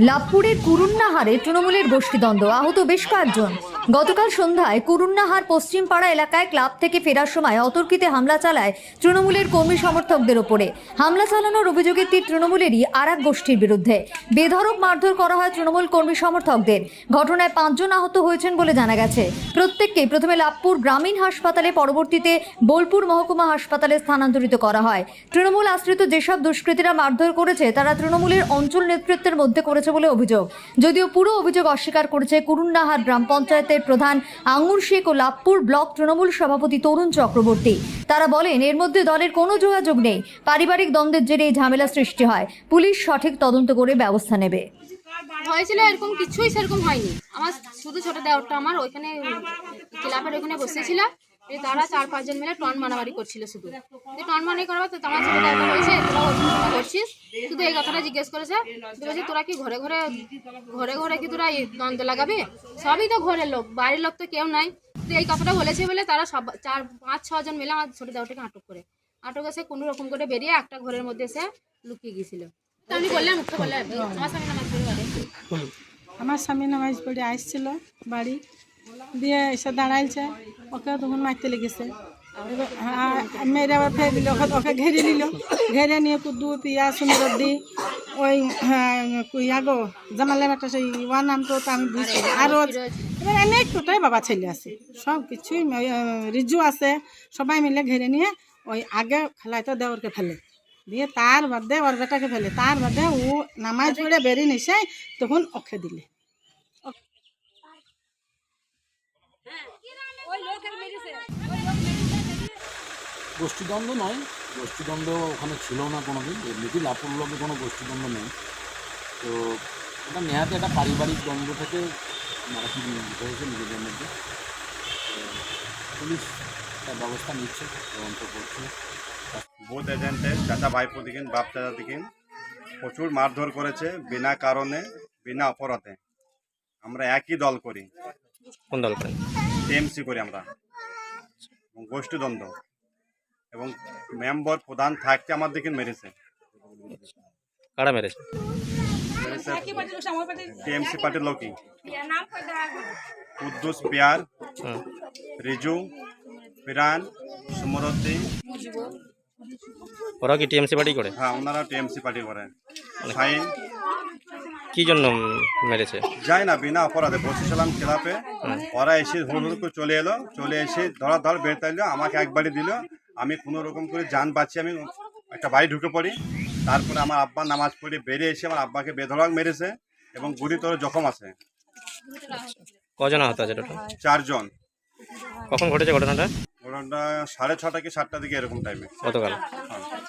লাভপুরের কুরুন্নাহারে তৃণমূলের গোষ্ঠীদ্বন্দ্ব। আহত বেশ কয়েকজন। গতকাল সন্ধ্যায় কুরুন্নাহার পশ্চিমপাড়া এলাকায় ক্লাব থেকে ফেরার সময় অতর্কিতে হামলা চালায় তৃণমূলের কর্মী সমর্থকদের ওপরে। হামলা চালানোর অভিযোগের তীর তৃণমূলেরই আর এক গোষ্ঠীর বিরুদ্ধে। বেধড়ক মারধর করা হয় তৃণমূল কর্মী সমর্থকদের। ঘটনায় পাঁচজন আহত হয়েছেন বলে জানা গেছে। প্রত্যেককে প্রথমে লাভপুর গ্রামীণ হাসপাতালে, পরবর্তীতে বোলপুর মহকুমা হাসপাতালে স্থানান্তরিত করা হয়। তৃণমূল আশ্রিত যেসব দুষ্কৃতীরা মারধর করেছে, তারা তৃণমূলের অঞ্চল নেতৃত্বের মধ্যে করেছে বলে অভিযোগ। যদিও পুরো অভিযোগ অস্বীকার করেছে কুরুন্নাহার গ্রাম পঞ্চায়েতের প্রধান আঙ্গুর শেখ ও লাভপুর ব্লক তৃণমূল সভাপতি তরুণ চক্রবর্তী। তারা বলেন, এর মধ্যে দলের কোনো যোগাযোগ নেই। পারিবারিক দ্বন্দ্বের জেরে এই ঝামেলা সৃষ্টি হয়। পুলিশ সঠিক তদন্ত করে ব্যবস্থা নেবে। হয়েছিল এরকম, কিছুই সেরকম হয়নি। আমার শুধু ছোট দেওয়ারটা আমার, ওইখানে ক্লাবের ওইখানে বসেছিল। তারা চার পাঁচজন মিলে টন মারামারি করছিল শুধু। টন মারামারি করবার তো তোমার ছোট দেওয়ারটা হয়েছে করছিস? শুধু এই কথাটা জিজ্ঞেস করেছে। বলছে, তোরা কি ঘরে ঘরে ঘরে ঘরে কি তোরা দ্বন্দ্ব লাগাবি? সবই তো ঘরের লোক বাড়ির লোক তো কেউ নাই। তো এই কথাটা বলেছে বলে তারা সব চার, পাঁচ ছজন মিলে আমার ছোট দেওয়াটাকে আটক করে। আটক এসে কোনো রকম করে বেরিয়ে একটা ঘরের মধ্যে এসে লুকিয়ে গিয়েছিল। আমি বললাম আমার স্বামী নামাজ। আমার স্বামী নামাজ পড়ে আসছিল বাড়ি। দিয়ে এসে দাঁড়াইছে, ওকে তখন মারতে লেগেছে। হ্যাঁ, আবার দিল ওকে ঘেরে নিল। ঘেরে নিয়ে কুদ্দু পিয়া সুন্দর দি ওই হ্যাঁ, কুইয়া গো জামালের একটা সেই ওয়ার নাম তো তো আমি বুঝছি আরও এবার অনেক টোটাই বাবা ছেলে আছে। সব কিছুই ওই, রিজু আছে। সবাই মিলে ঘেরে নিয়ে ওই আগে খেলাইতে দেওয়ারকে ফেলে। দিয়ে তার বাদে ওর বেটাকে ফেলে। তার বাদে ও নামাজ পড়ে বেরিয়ে নিছে তখন ওকে দিলে। গোষ্ঠীদ্বন্দ্ব নয়। গোষ্ঠীদ্বন্দ্ব ওখানে ছিল না কোনো দিন এমনিতেই লাপুর লোকে কোনো গোষ্ঠীদ্বন্দ্ব নেই। তো এটা নেহাতে একটা পারিবারিক দ্বন্দ্ব থেকে মারাপিট হয়েছে নিজেদের মধ্যে। তো পুলিশ তার ব্যবস্থা নিচ্ছে তদন্ত করছে। বুথ এজেন্টের চাচা ভাইপো দিকেন বাপ চাচা দিকেন প্রচুর মারধর করেছে বিনা কারণে বিনা অপরাধে। আমরা একই দল করি। কোন দল করেন? টিএমসি করি আমরা। গোষ্ঠীদ্বন্দ্ব। এবং মেম্বার প্রধান থাকতে আমার দিকে মেরেছে। কারা মেরেছে? টিএমসি পার্টির লোকই। কুদ্দুস পিয়ার। রিজু পিরান সুমরদ্দি ওরা কি টিএমসি পার্টি করে? হ্যাঁ ওনারা টিএমসি পার্টি করে। সাইন। কি জন্য মেরেছে? যাই না বিনা অপরাধে বসেছিলাম ক্লাবে। ওরা এসে হুড় হুড় করে চলে এলো। চলে এসে ধরা ধর বের তাইলো আমাকে একবারই দিল। আমি কোনো রকম করে যান বাঁচি আমি একটা বাড়ি ঢুকে পড়ি। তারপরে আমার আব্বা নামাজ পড়ে বেরিয়ে এসে আমার আব্বাকে বেধড়ক মেরেছে এবং গুরুতর জখম আছে। কজন আহত আছে টোটাল? চারজন। কখন ঘটেছে ঘটনাটা? ঘটনাটা সাড়ে ছটা কি সাতটা দিকে এরকম টাইমে গতকাল। হ্যাঁ।